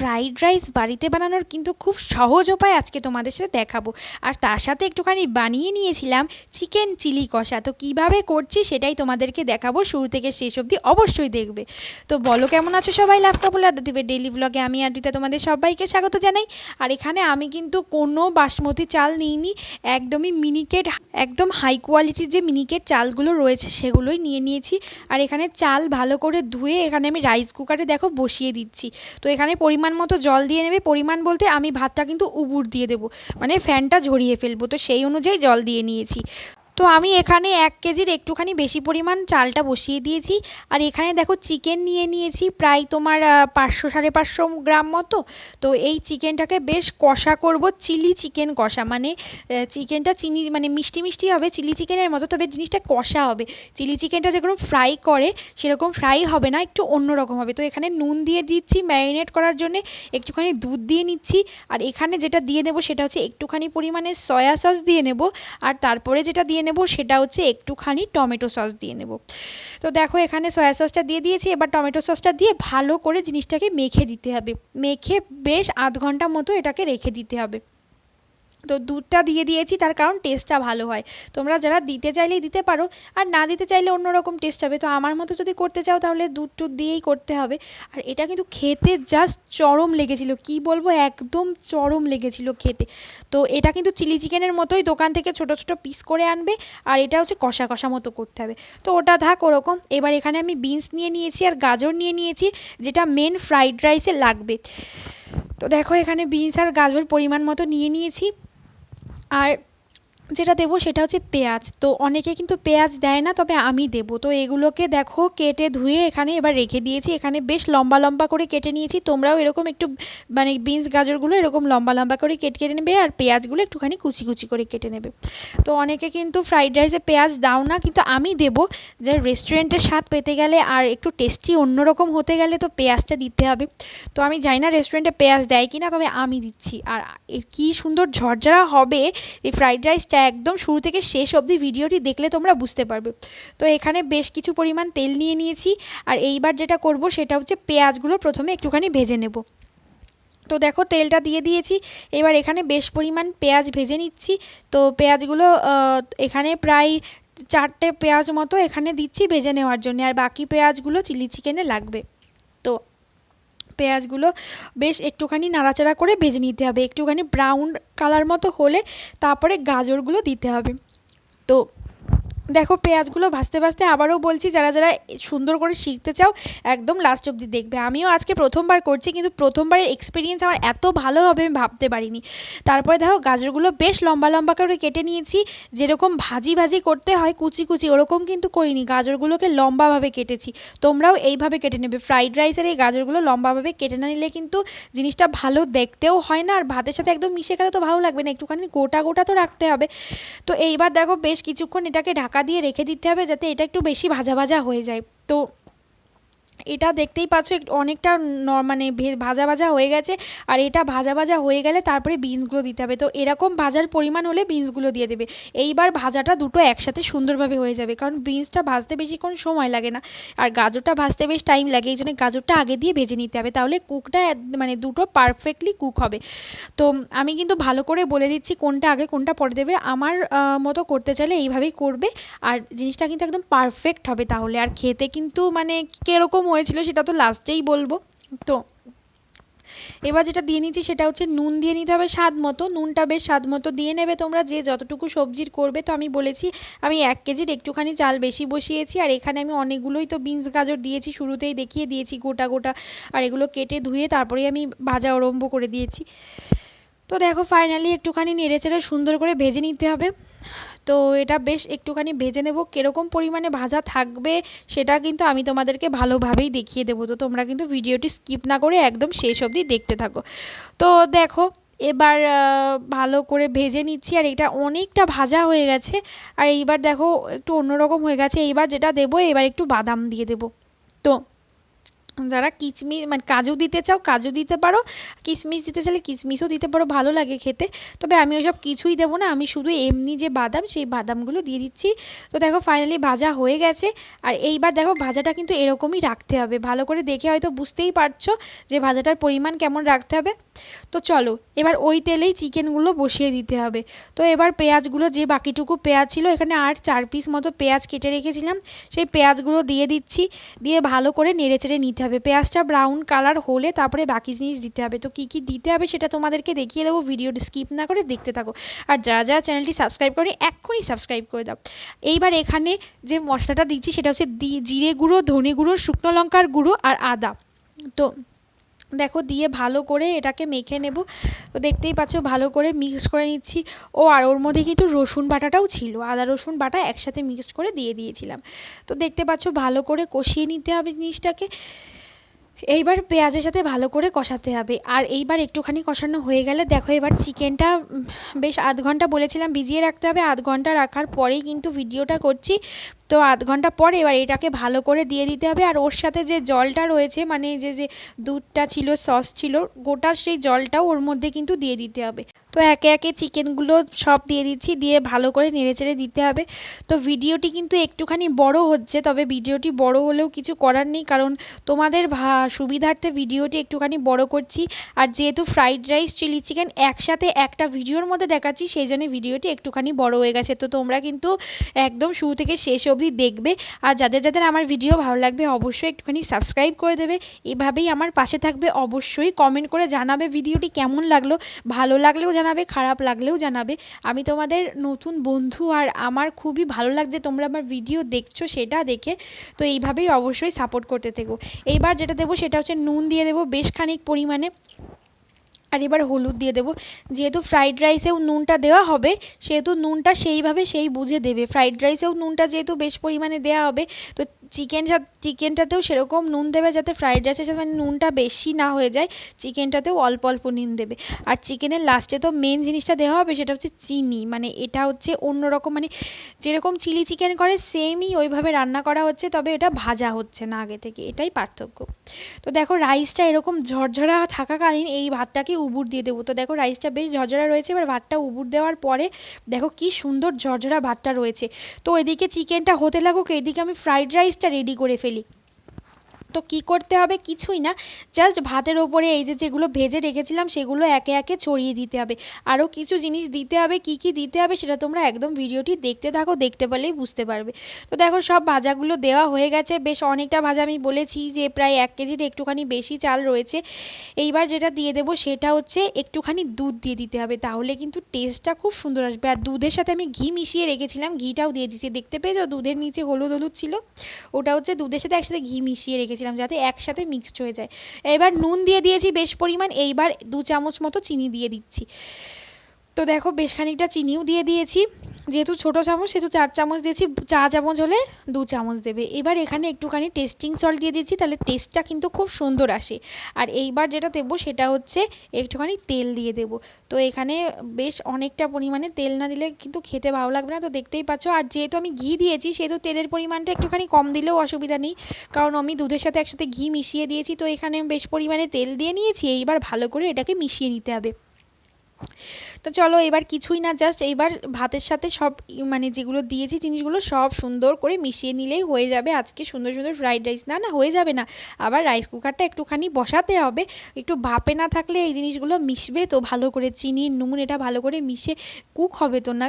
Fried rice বাড়িতে বানানোর কিন্তু খুব সহজ উপায় আজকে তোমাদের সাথে দেখাবো। আর তার সাথে একটুখানি বানিয়ে নিয়েছিলাম চিকেন চিলি কষা। তো কীভাবে করছি সেটাই তোমাদেরকে দেখাবো, শুরু থেকে শেষ অবধি অবশ্যই দেখবে। তো বলো, কেমন আছো সবাই? লাভ কাপড় আড্ডা দেবে ডেলি ব্লগে আমি আড্ডিতা তোমাদের সবাইকে স্বাগত জানাই। আর এখানে আমি কিন্তু কোনো বাসমতি চাল নিইনি, একদমই মিনিকেট একদম হাই কোয়ালিটির যে মিনিকেট চালগুলো রয়েছে সেগুলোই নিয়ে নিয়েছি। আর এখানে চাল ভালো করে ধুয়ে এখানে আমি রাইস কুকারে দেখো বসিয়ে দিচ্ছি। তো এখানে পরিমাণ মতো জল দিয়ে নেবে, পরিমাণ বলতে আমি ভাতটা কিন্তু উবুর দিয়ে দেবো। মানে ফ্যানটা ঝরিয়ে ফেলব, তো সেই অনুযায়ী জল দিয়ে নিয়েছি। তো আমি এখানে এক কেজির একটুখানি বেশি পরিমাণ চালটা বসিয়ে দিয়েছি। আর এখানে দেখো চিকেন নিয়ে নিয়েছি, প্রায় তোমার পাঁচশো সাড়ে পাঁচশো গ্রাম মতো। তো এই চিকেনটাকে বেশ কষা করব, চিলি চিকেন কষা। মানে চিকেনটা চিনি মানে মিষ্টি মিষ্টি হবে, চিলি চিকেনের মতো, তবে জিনিসটা কষা হবে। চিলি চিকেনটা যেরকম ফ্রাই করে, সেরকম ফ্রাই হবে না, একটু অন্যরকম হবে। তো এখানে নুন দিয়ে দিচ্ছি ম্যারিনেট করার জন্য, একটুখানি দুধ দিয়ে নিচ্ছি। আর এখানে যেটা দিয়ে নেব, সেটা হচ্ছে একটুখানি পরিমাণে সয়া সস দিয়ে নেব। আর তারপরে যেটা দিয়ে সেটা হচ্ছে একটুখানি টমেটো সস দিয়ে নেব। তো দেখো এখানে সয়া সসটা দিয়ে দিয়েছি, এবার টমেটো সসটা দিয়ে ভালো করে জিনিসটাকে মেখে দিতে হবে। মেখে বেশ আধ ঘণ্টা মতো এটাকে রেখে দিতে হবে। তো দুধটা দিয়ে দিয়েছি, তার কারণ টেস্টটা ভালো হয়। তোমরা যারা দিতে চাইলেই দিতে পারো, আর না দিতে চাইলে অন্যরকম টেস্ট হবে। তো আমার মতো যদি করতে চাও, তাহলে দুধ টুধ দিয়েই করতে হবে। আর এটা কিন্তু খেতে জাস্ট চরম লেগেছিল, কি বলব? একদম চরম লেগেছিল খেতে। তো এটা কিন্তু চিলি চিকেনের মতোই দোকান থেকে ছোট ছোট পিস করে আনবে, আর এটা হচ্ছে কষা কষা মতো করতে হবে। তো ওটা থাক ওরকম। এবার এখানে আমি বিনস নিয়ে নিয়েছি, আর গাজর নিয়ে নিয়েছি, যেটা মেন ফ্রাইড রাইসে লাগবে। তো দেখো এখানে বিনস আর গাজর পরিমাণ মতো নিয়ে নিয়েছি। আর যেটা দেবো সেটা হচ্ছে পেঁয়াজ। তো অনেকে কিন্তু পেঁয়াজ দেয় না, তবে আমি দেবো। তো এগুলোকে দেখো কেটে ধুয়ে এখানে এবার রেখে দিয়েছি। এখানে বেশ লম্বা লম্বা করে কেটে নিয়েছি। তোমরাও এরকম একটু মানে বিনস, গাজরগুলো এরকম লম্বা লম্বা করে কেটে কেটে নেবে আর পেঁয়াজগুলো একটুখানি কুচি কুচি করে কেটে নেবে। তো অনেকে কিন্তু ফ্রাইড রাইসে পেঁয়াজ দাও না, কিন্তু আমি দেবো। যে রেস্টুরেন্টের স্বাদ পেতে গেলে আর একটু টেস্টি অন্যরকম হতে গেলে তো পেঁয়াজটা দিতে হবে। তো আমি জানি না রেস্টুরেন্টে পেঁয়াজ দেয় কি না তবে আমি দিচ্ছি। আর কি সুন্দর ঝরঝরা হবে এই ফ্রাইড রাইসটা একদম শুরু থেকে শেষ অবধি ভিডিওটি দেখলে তোমরা বুঝতে পারবে। তো এখানে বেশ কিছু পরিমাণ তেল নিয়ে নিয়েছি। আর এইবার যেটা করব সেটা হচ্ছে পেঁয়াজগুলো প্রথমে একটুখানি ভেজে নেব। তো দেখো তেলটা দিয়ে দিয়েছি। এবার এখানে বেশ পরিমাণ পেঁয়াজ ভেজে নিচ্ছি। তো পেঁয়াজগুলো এখানে প্রায় চারটে পেঁয়াজ মতো এখানে দিচ্ছি ভেজে নেওয়ার জন্য। আর বাকি পেঁয়াজগুলো চিলি চিকেনে লাগবে। তো পেঁয়াজগুলো বেশ একটুখানি নাড়াচাড়া করে ভেজে নিতে হবে। একটুখানি ব্রাউন কালার মতো হলে তারপরে গাজরগুলো দিতে হবে। তো দেখো পেঁয়াজগুলো ভাজতে ভাজতে আবারও বলছি, যারা যারা সুন্দর করে শিখতে চাও, একদম লাস্ট অব্দি দেখবে। আমিও আজকে প্রথমবার করছি, কিন্তু প্রথমবারের এক্সপিরিয়েন্স আমার এত ভালো হবে আমি ভাবতে পারিনি। তারপরে দেখো গাজরগুলো বেশ লম্বা লম্বা করে কেটে নিয়েছি। যেরকম ভাজি ভাজি করতে হয়, কুচি কুচি ওরকম কিন্তু করিনি। গাজরগুলোকে লম্বাভাবে কেটেছি। তোমরাও এইভাবে কেটে নেবে। ফ্রাইড রাইসের এই গাজরগুলো লম্বাভাবে কেটে না নিলে কিন্তু জিনিসটা ভালো দেখতেও হয় না, আর ভাতের সাথে একদম মিশে গেলে তো ভালো লাগবে না। একটুখানি গোটা গোটা তো রাখতে হবে। তো এইবার দেখো বেশ কিছুক্ষণ এটাকে ঢাকা ঢাকা দিয়ে রেখে দিতে হবে যাতে এটা একটু বেশি ভাজা ভাজা হয়ে যায়। তো এটা দেখতেই পাচ্ছ অনেকটা ন মানে ভাজা ভাজা হয়ে গেছে, আর এটা ভাজা ভাজা হয়ে গেলে তারপরে বিনসগুলো দিতে হবে। তো এরকম ভাজার পরিমাণ হলে বিনসগুলো দিয়ে দেবে। এইবার ভাজাটা দুটো একসাথে সুন্দরভাবে হয়ে যাবে, কারণ বিনসটা ভাজতে বেশিক্ষণ সময় লাগে না, আর গাজরটা ভাজতে বেশ টাইম লাগে, এই জন্য গাজরটা আগে দিয়ে ভেজে নিতে হবে, তাহলে কুকটা মানে দুটো পারফেক্টলি কুক হবে। তো আমি কিন্তু ভালো করে বলে দিচ্ছি কোনটা আগে কোনটা পরে দেবে, আমার মতো করতে চাইলে এইভাবেই করবে, আর জিনিসটা কিন্তু একদম পারফেক্ট হবে তাহলে, আর খেতে কিন্তু মানে কীরকম হয়েছিল সেটা তো লাস্টেই বলব। তো এবার যেটা দিয়ে নিচ্ছি সেটা হচ্ছে নুন দিয়ে নিতে হবে স্বাদ মতো। নুনটা বেশ স্বাদ মতো দিয়ে নেবে তোমরা, যে যতটুকু সবজির করবে। তো আমি বলেছি, আমি এক কেজির একটুখানি চাল বেশি বসিয়েছি, আর এখানে আমি অনেকগুলোই তো বিনস, গাজর দিয়েছি, শুরুতেই দেখিয়ে দিয়েছি গোটা গোটা, আর এগুলো কেটে ধুয়ে তারপরেই আমি ভাজা আরম্ভ করে দিয়েছি। তো দেখো ফাইনালি একটুখানি নেড়ে চেড়ে সুন্দর করে ভেজে নিতে হবে। তো এটা বেশ একটুখানি ভেজে নেব। কীরকম পরিমাণে ভাজা থাকবে সেটা কিন্তু আমি তোমাদেরকে ভালোভাবেই দেখিয়ে দেবো। তো তোমরা কিন্তু ভিডিওটি স্কিপ না করে একদম শেষ অবধি দেখতে থাকো। তো দেখো, এবার ভালো করে ভেজে নিচ্ছি আর এটা অনেকটা ভাজা হয়ে গেছে। আর এইবার দেখো, একটু অন্যরকম হয়ে গেছে। এইবার যেটা দেবো, এবার একটু বাদাম দিয়ে দেবো। তো যারা কিচমিচ মানে কাজু দিতে চাও, কাজু দিতে পারো। কিশমিশ দিতে চাইলে কিশমিশও দিতে পারো, ভালো লাগে খেতে। তবে আমি ওইসব কিছুই দেবো না, আমি শুধু এমনি যে বাদাম, সেই বাদামগুলো দিয়ে দিচ্ছি। তো দেখো ফাইনালি ভাজা হয়ে গেছে। আর এইবার দেখো, ভাজাটা কিন্তু এরকমই রাখতে হবে। ভালো করে দেখে হয়তো বুঝতেই পারছ যে ভাজাটার পরিমাণ কেমন রাখতে হবে। তো চলো, এবার ওই তেলেই চিকেনগুলো বসিয়ে দিতে হবে। তো এবার পেঁয়াজগুলো, যে বাকিটুকু পেঁয়াজ ছিল, এখানে আর চার পিস মতো পেঁয়াজ কেটে রেখেছিলাম। সেই পেঁয়াজগুলো দিয়ে দিচ্ছি। দিয়ে ভালো করে নেড়ে চেড়ে নিতে হবে। পেঁয়াজটা ব্রাউন কালার হলে তারপরে বাকি জিনিস দিতে হবে। তো কী কী দিতে হবে সেটা তোমাদেরকে দেখিয়ে দেবো ভিডিও স্কিপ না করে দেখতে থাকো। আর যারা যারা চ্যানেলটি সাবস্ক্রাইব করে এক্ষুনি সাবস্ক্রাইব করে দাও। এইবার এখানে যে মশলাটা দিচ্ছি সেটা হচ্ছে জিরে গুঁড়ো, ধনে গুঁড়ো, শুকনো লঙ্কার গুঁড়ো আর আদা। তো দেখো দিয়ে ভালো করে এটাকে মেখে নেব। তো দেখতেই পাচ্ছ ভালো করে মিক্স করে নিচ্ছি। ও আর ওর মধ্যে কিন্তু রসুন বাটাটাও ছিল। আদা, রসুন, বাটা একসাথে মিক্সড করে দিয়ে দিয়েছিলাম। তো দেখতে পাচ্ছ ভালো করে কষিয়ে নিতে হবে জিনিসটাকে। এইবার পেঁয়াজের সাথে ভালো করে কষাতে হবে। আর এইবার একটুখানি কষানো হয়ে গেলে দেখো এবার চিকেনটা বেশ আধ ঘণ্টা বলেছিলাম ভিজিয়ে রাখতে হবে। আধ ঘণ্টা রাখার পরেই কিন্তু ভিডিওটা করছি। তো আধ ঘণ্টা পরে এবার এটাকে ভালো করে দিয়ে দিতে হবে। আর ওর সাথে যে জলটা রয়েছে মানে যে যে দুধটা ছিল, সস ছিল, গোটা সেই জলটাও ওর মধ্যে কিন্তু দিয়ে দিতে হবে। তো একে একে চিকেনগুলো সব দিয়ে দিচ্ছি, দিয়ে ভালো করে নেড়েচেড়ে দিতে হবে। তো ভিডিওটি কিন্তু একটুখানি বড় হচ্ছে, তবে ভিডিওটি বড় হলেও কিছু করার নেই, কারণ তোমাদের সুবিধার্থে ভিডিওটি একটুখানি বড় করছি। আর যেহেতু ফ্রাইড রাইস, চিলি চিকেন একসাথে একটা ভিডিওর মধ্যে দেখাচ্ছি, সেই জন্য ভিডিওটি একটুখানি বড় হয়ে গেছে। তো তোমরা কিন্তু একদম শুরু থেকে শেষ অবধি দেখবে। আর যাদের যাদের আমার ভিডিও ভালো লাগবে, অবশ্যই একটুখানি সাবস্ক্রাইব করে দেবে। এভাবেই আমার পাশে থাকবে, অবশ্যই কমেন্ট করে জানাবে ভিডিওটি কেমন লাগল। ভালো লাগলেও জানাবে, খারাপ লাগলেও জানাবে। আমি তোমাদের নতুন বন্ধু আর আমার খুবই ভালো লাগছে তোমরা আমার ভিডিও দেখছ সেটা দেখে। তো এইভাবেই অবশ্যই সাপোর্ট করতে থেকো। এইবার যেটা দেবো সেটা হচ্ছে নুন দিয়ে দেবো বেশ খানিক পরিমাণে। আর এবার হলুদ দিয়ে দেবো। যেহেতু ফ্রাইড রাইসেও নুনটা দেওয়া হবে, সেহেতু নুনটা সেইভাবে সেই বুঝে দেবে। ফ্রাইড রাইসেও নুনটা যেহেতু বেশ পরিমাণে দেওয়া হবে, তো চিকেন চিকেনটাতেও সেরকম নুন দেবে যাতে ফ্রাইড রাইসের সাথে মানে নুনটা বেশি না হয়ে যায়, চিকেনটাতেও অল্প অল্প নুন দেবে। আর চিকেনের লাস্টে তো মেন জিনিসটা দেওয়া হবে, সেটা হচ্ছে চিনি। মানে এটা হচ্ছে অন্যরকম মানে যেরকম চিলি চিকেন করে সেমই ওইভাবে রান্না করা হচ্ছে, তবে এটা ভাজা হচ্ছে না আগে থেকে। এটাই পার্থক্য। তো দেখো রাইসটা এরকম ঝরঝরা থাকাকালীন এই ভাতটাকে উবুর দিয়ে দেবো। তো দেখো রাইসটা বেশ ঝরঝরা রয়েছে, এবার ভাতটা উবুর দেওয়ার পরে দেখো কি সুন্দর ঝরঝরা ভাতটা রয়েছে। তো এদিকে চিকেনটা হতে লাগুক, এদিকে আমি ফ্রাইড রাইসটা রেডি করে ফেলি। তো কি করতে হবে? কিছুই না। জাস্ট ভাতের ওপরে এই যে যেগুলো ভেজে রেখেছিলাম, সেগুলো একে একে ছড়িয়ে দিতে হবে। আরও কিছু জিনিস দিতে হবে, কি কি দিতে হবে সেটা তোমরা একদম ভিডিওটি দেখতে থাকো, দেখতে পারলেই বুঝতে পারবে। তো দেখো, সব ভাজাগুলো দেওয়া হয়ে গেছে। বেশ অনেকটা ভাজা আমি বলেছি যে প্রায় এক কেজির একটুখানি বেশি চাল রয়েছে। এইবার যেটা দিয়ে দেবো সেটা হচ্ছে একটুখানি দুধ দিয়ে দিতে হবে। তাহলে কিন্তু টেস্টটা খুব সুন্দর আসবে। আর দুধের সাথে আমি ঘি মিশিয়ে রেখেছিলাম। ঘিটাও দিয়ে দিচ্ছি দেখতে পেয়েছ? দুধের নিচে হলুদ হলুদ ছিল। ওটা হচ্ছে দুধের সাথে একসাথে ঘি মিশিয়ে রেখেছি রেখেছিলাম যাতে একসাথে মিক্সড হয়ে যায়। এবার নুন দিয়ে দিয়েছি বেশ পরিমাণ, এইবার দু চামচ মতো চিনি দিয়ে দিচ্ছি। তো দেখো বেশ খানিকটা চিনিও দিয়ে দিয়েছি। যেহেতু ছোটো চামচ, সেহেতু চার চামচ দিয়েছি। চা চামচ হলে দু চামচ দেবে। এবার এখানে একটুখানি টেস্টিং সল্ট দিয়ে দিয়েছি তাহলে টেস্টটা কিন্তু খুব সুন্দর আসে। আর এইবার যেটা দেবো, সেটা হচ্ছে একটুখানি তেল দিয়ে দেবো। তো এখানে বেশ অনেকটা পরিমাণে তেল না দিলে কিন্তু খেতে ভালো লাগবে না, তো দেখতেই পাচ্ছ। আর যেহেতু আমি ঘি দিয়েছি, সেহেতু তেলের পরিমাণটা একটুখানি কম দিলেও অসুবিধা নেই। কারণ আমি দুধের সাথে একসাথে ঘি মিশিয়ে দিয়েছি, তো এখানে বেশ পরিমাণে তেল দিয়ে নিয়েছি। এইবার ভালো করে এটাকে মিশিয়ে নিতে হবে। তো চলো এবার কিছুই না জাস্ট এবার ভাতের সাথে সব মানে যেগুলো দিয়েছি জিনিসগুলো সব সুন্দর করে মিশিয়ে নিলেই হয়ে যাবে। আজকে সুন্দর সুন্দর ফ্রাইড রাইস না না হয়ে যাবে না। আবার রাইস কুকারটা একটুখানি বসাতে হবে। একটু ভাপে না থাকলে এই জিনিসগুলো মিশবে তো ভালো করে চিনি, নুন এটা ভালো করে মিশে কুক হবে তো না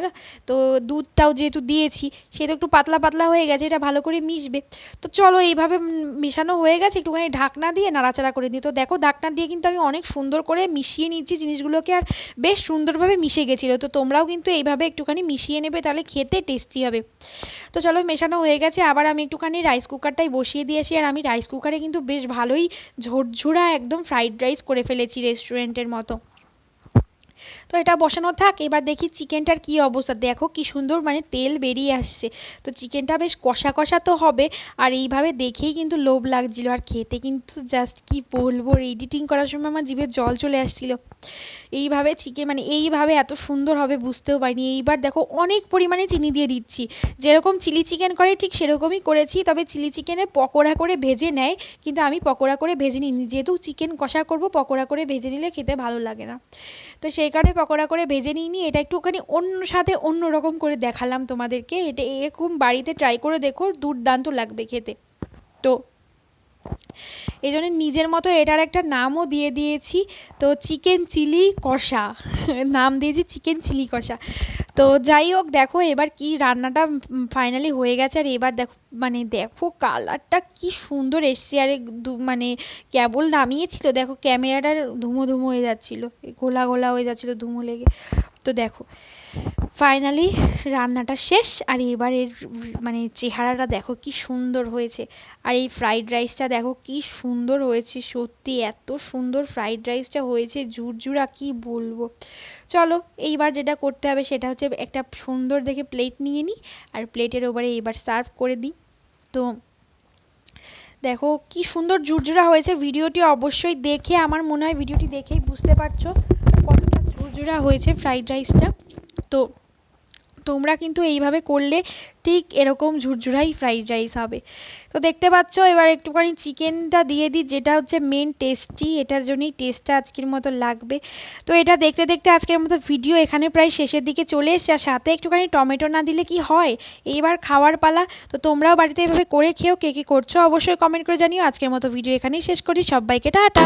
তো দুধটাও যেহেতু দিয়েছি সেটা একটু পাতলা পাতলা হয়ে গেছে, এটা ভালো করে মিশবে। তো চলো এইভাবে মেশানো হয়ে গেছে, একটুখানি ঢাকনা দিয়ে নাড়াচাড়া করে দিই। তো দেখো ঢাকনা দিয়ে কিন্তু আমি অনেক সুন্দর করে মিশিয়ে নিচ্ছি জিনিসগুলোকে। আর বেশ সুন্দরভাবে মিশে গেছিল। তো তোমরাও কিন্তু এইভাবে একটুখানি মিশিয়ে নেবে, তাহলে খেতে টেস্টি হবে। তো চলো মেশানো হয়ে গেছে, আবার আমি একটুখানি রাইস কুকারটাই বসিয়ে দিয়েছি আর আমি রাইস কুকারে কিন্তু বেশ ভালোই ঝোরঝোড়া একদম ফ্রাইড রাইস করে ফেলেছি রেস্টুরেন্টের মতো। তো এটা বসানো থাক, এবার দেখি চিকেনটার কি অবস্থা। দেখো কি সুন্দর মানে তেল বেরিয়ে আসছে। তো চিকেনটা বেশ কষা কষা তো হবে, আর এইভাবে দেখেই কিন্তু লোভ লাগছিল। আর খেতে কিন্তু জাস্ট কি বলব এডিটিং করার সময় আমার জিভে জল চলে আসছিল। এইভাবে চিকেন মানে এইভাবে এত সুন্দর হবে বুঝতেও পারিনি। এইবার দেখো অনেক পরিমাণে চিনি দিয়ে দিচ্ছি। যেরকম চিলি চিকেন করে ঠিক সেরকমই করেছি, তবে চিলি চিকেনে পকোড়া করে ভেজে নেয়, কিন্তু আমি পকোড়া করে ভেজে নিইনি যেহেতু চিকেন কষা করব, পকোড়া করে ভেজে নিলে খেতে ভালো লাগে না। তো সেই কারণে পকোড়া করে ভেজে নিইনি, এটা একটু একটুখানি অন্য সাথে অন্য রকম করে দেখালাম তোমাদেরকে। এটা এরকম বাড়িতে ট্রাই করে দেখো, দুর্দান্ত লাগবে খেতে। তো এই জন্য নিজের মতো এটার একটা নামও দিয়ে দিয়েছি। তো চিকেন চিলি কষা, নাম দিয়েছি চিকেন চিলি কষা। তো যাই হোক, দেখো এবার কি রান্নাটা ফাইনালি হয়ে গেছে। আর এবার দেখো মানে দেখো কালারটা কি সুন্দর এসছে। আর মানে কেবল নামিয়েছিল, দেখো ক্যামেরাটার ধুমো ধুমো হয়ে যাচ্ছিল গোলা গোলা হয়ে যাচ্ছিল ধুমো লেগে। তো দেখো ফাইনালি রান্নাটা শেষ। আর এবার এর মানে চেহারাটা দেখো কি সুন্দর হয়েছে। আর এই ফ্রাইড রাইসটা দেখো কি সুন্দর হয়েছে, সত্যি এত সুন্দর ফ্রাইড রাইসটা হয়েছে ঝুরঝুরা কি বলব। চলো, এইবার যেটা করতে হবে সেটা হচ্ছে একটা সুন্দর দেখে প্লেট নিয়ে নিই আর প্লেটের ওপরে এবার সার্ভ করে দিই। তো দেখো কি সুন্দর ঝুরঝুরা হয়েছে, ভিডিওটি অবশ্যই দেখে, আমার মনে হয় ভিডিওটি দেখেই বুঝতে পারছ কতটা ঝুরঝুরা হয়েছে ফ্রাইড রাইসটা তো তোমরা কিন্তু এইভাবে করলে ঠিক এরকম ঝুরঝুরাই ফ্রাইড রাইস হবে। তো দেখতে পাচ্ছ, এবার একটুখানি চিকেনটা দিয়ে দিই, যেটা হচ্ছে মেন টেস্টি এটার জন্যই টেস্টটা আজকের মতো লাগবে। তো এটা দেখতে দেখতে আজকের মতো ভিডিও এখানে প্রায় শেষের দিকে চলে এসছে, আর সাথে একটুখানি টমেটো না দিলে কি হয়? এইবার খাওয়ার পালা। তো তোমরাও বাড়িতে এভাবে করে খেয়েও কে কী করছ অবশ্যই কমেন্ট করে জানিও। আজকের মতো ভিডিও এখানেই শেষ করি। সবাইকে টাটা!